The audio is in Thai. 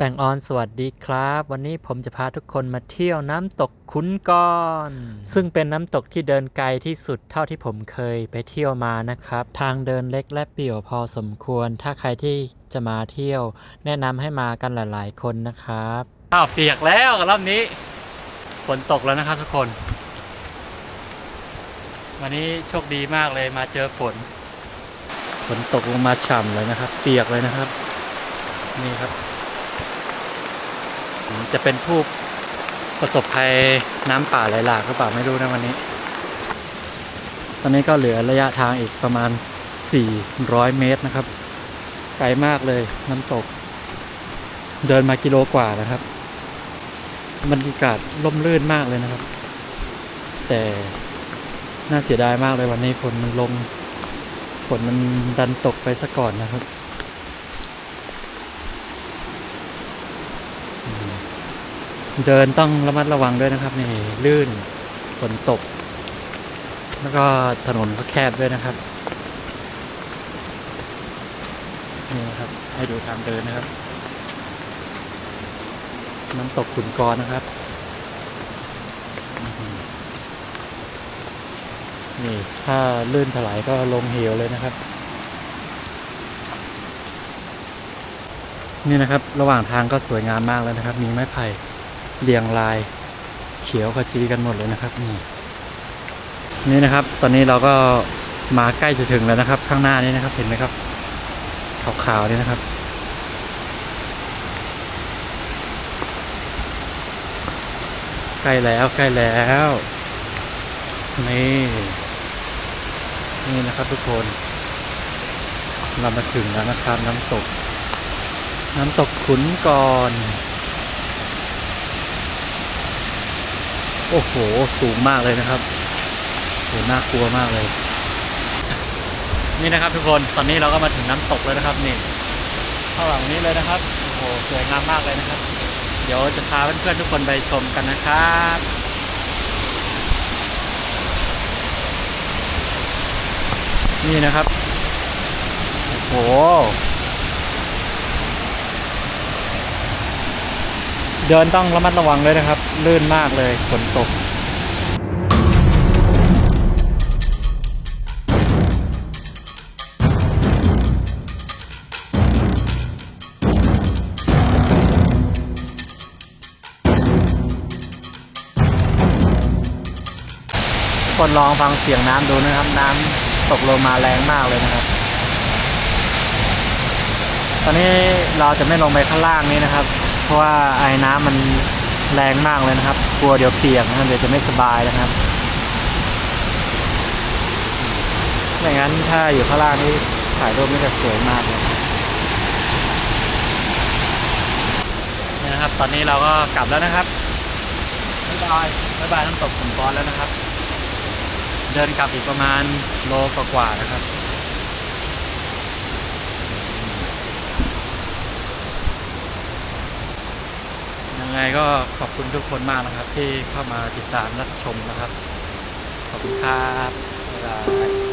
แบ่งออนสวัสดีครับ วันนี้ผมจะพาทุกคนมาเที่ยวน้ำตกขุนกอนซึ่งเป็นน้ำตกที่เดินไกลที่สุดเท่าที่ผมเคยไปเที่ยวมานะครับ ทางเดินเล็กและเปี่ยวพอสมควร ถ้าใครที่จะมาเที่ยว แนะนำให้มากันหลาย ๆ คนนะครับอ้าวเปียกแล้วรอบนี้ฝนตกแล้วนะครับทุกคน วันนี้โชคดีมากเลยมาเจอฝน ฝนตกลงมาฉ่ำเลยนะครับ เปียกเลยนะครับ นี่ครับ จะเป็นผู้ประสบภัยน้ำป่าไหลหลากหรือเปล่าไม่รู้นะวันนี้ ตอนนี้ก็เหลือระยะทางอีกประมาณ 400 เมตรนะครับ ไกลมากเลยน้ำตก เดินมากิโลกว่านะครับบรรยากาศร่มรื่นมากเลยนะครับ แต่น่าเสียดายมากเลยวันนี้ฝนมันลงฝนมันดันตกไปซะก่อนนะครับ เดินต้องระมัดระวังด้วยนะครับนี่ลื่นฝนตก แล้วก็ถนนก็แคบด้วยนะครับนี่นะครับให้ดูทางเดินนะครับ น้ำตกขุนกรนะครับนี่ถ้าลื่นถลายก็ลงเหวเลยนะครับ นี่นะครับ ระหว่างทางก็สวยงามมากเลยนะครับ มีไม้ไผ่เรียงรายเขียวขจีกันหมดเลยนะครับ นี่ นี่นะครับ ตอนนี้เราก็มาใกล้จะถึงแล้วนะครับ ข้างหน้านี้นะครับ เห็นไหมครับขาวๆนี่นะครับ ใกล้แล้วใกล้แล้วนี่นี่นะครับทุกคน เรามาถึงแล้วนะครับน้ำตก น้ำตกขุนกรโอ้โห สูงมากเลยนะครับโหน่ากลัวมากเลย นี่นะครับทุกคนตอนนี้เราก็มาถึงน้ำตกแล้วนะครับนี่ข้างหลังนี้เลยนะครับโอ้โหสวยงามมากเลยนะครับ เดี๋ยวจะพาเพื่อนๆทุกคนไปชมกันนะครับนี่นะครับ โอ้โห เดินต้องระมัดระวังเลยนะครับ ลื่นมากเลยฝนตกคนลองฟังเสียงน้ำดูนะครับ น้ำตกลงมาแรงมากเลยนะครับ ตอนนี้เราจะไม่ลงไปข้างล่างนี้นะครับ เพราะว่าไอ้น้ำมันแรงมากเลยนะครับ กลัวเดี๋ยวเปียกนะครับเดี๋ยวจะไม่สบายนะครับไม่งั้นถ้าอยู่ข้างล่างนี่ถ่ายรูปไม่จะสวยมากเลยนี่นะครับ ตอนนี้เราก็กลับแล้วนะครับบ๊ายบายบ๊ายบายน้ำตกขุนก้อนแล้วนะครับ เดินกลับอีกประมาณโลกว่าๆนะครับ ไงก็ขอบคุณทุกคนมากนะครับ ที่เข้ามาติดตามรับชมนะครับ ขอบคุณครับบ๊ายบาย